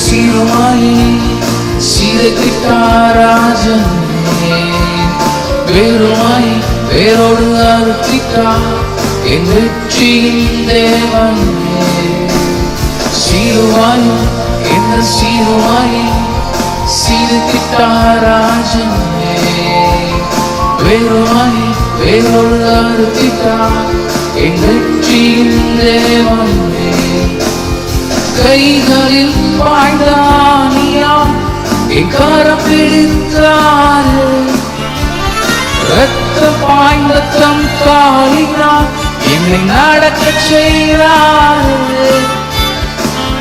சீருமாயி சீதக்கிட்டாராஜனே வேறுமாய் வேரோடு அறுத்திட்டா என் வெற்றியின் தேவனே. சீருவாய் என்ன சீருவாய் சீதக்கிட்டாராஜனே வேறுமாய் வேரோடு அறுத்திட்டா என் வெற்றியின் தேவனே. கைகளில் பாய்ந்தானியா? என் கரம் பிடித்தாரு ரத்த பாய்ந்த தம் காலினால் என்னை நடக்க செய்தாரு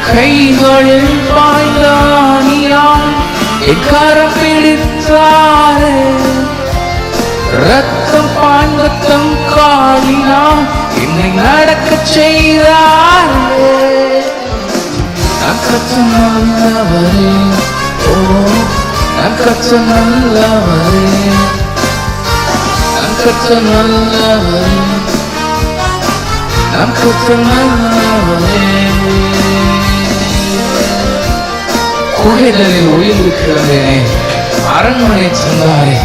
கைகளில் பாய்ந்தானியா? என் கரம் பிடித்தாரு நல்லவரே. ஓ நான் நல்லவரே. நான் நல்லவரே. நான் கற்ற நல்லவரே. குகைகளில் உயிர்க்கிறதே அரண்மனை சென்றாரே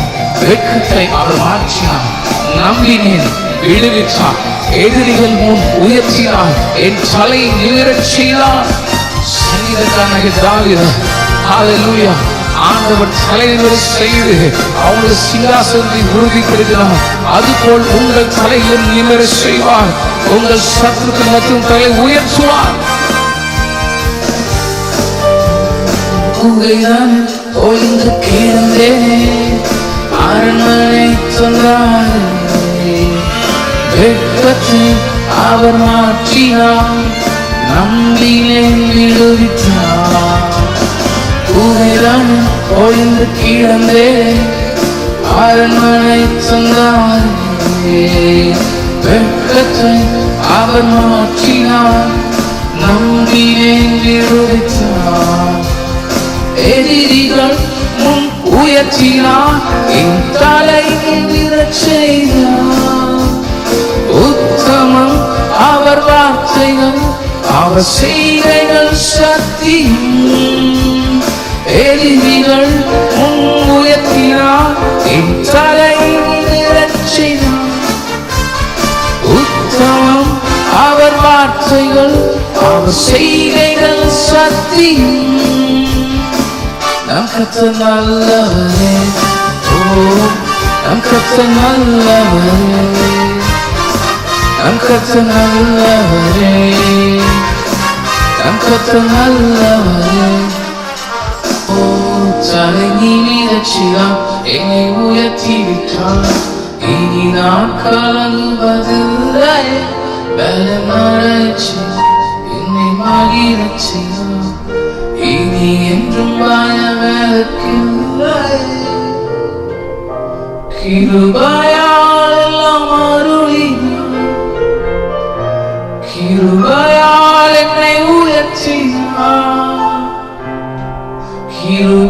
வெட்கத்தை அவர் மாற்றினார். நம்பினேன் விடுவித்தார். எதிரிகள் முன் உயர்த்தினார். என் தலை நிகழச் செய்தார். சங்கீதக்காரனாகிய தாவீது. ஹalleluya. ஆண்டவர் தலைவர் செய்து அவருடைய சிங்காசனத்தை உறுதிப்படுத்தினார் அதுபோல் உங்கள் தலையிலும் நிமிர செய்வார். உங்கள் சத்துருக்கள் மற்றும் தலை உயர்த்துவார். உங்களை நான் ஒளிந்து கிடந்தேனே அரண்மனை சொன்னார். வெட்கத்தை அவர் மாற்றினார். நம்பினேன் விடுவித்தார் குகைதான் ஒளிந்து கிடந்தே அரண்மனை சொன்னாரே வெட்கத்தை அவர் மாற்றினார் நம்பினேன் விடுவித்தார் எதிரிகள் முன் உயர்த்தினார் என் தலை அவர் செய்கைகள் சக்தி எதிரிகள் முன் உயர்த்தினார் என் தலை விழச் உத்தமம் அவர் வார்த்தைகள் அவர் செய்கைகள் சக்தி நம் கத்த நல்லவரே ஓ நம் கத்த நல்லவரே. நம் கத்த நல்லவரே. கத்த நல்லவரே ஓ தலைங்கி நிலச்சியா என்னை உயர்த்தி விட்டார் இனி நான் கலங்குவதில்லை பலமடைச்சி என்னை மகிழச்சியா இனி என்றும் பயமில்லை கிருபையால்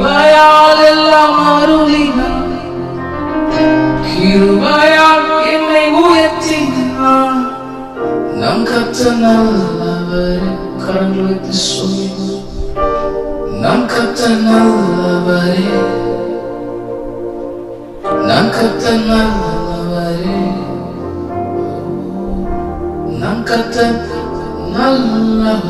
கிருபையால் எல்லாம் அருளினார். கிருபையால் என்னை உயர்த்தினார் நம் கத்த நல்லவர் கரங்கள் சொல்லி நம் கத்த நல்லவரே நம் கத்த நல்லவரே நம் கத்த நல்லவரே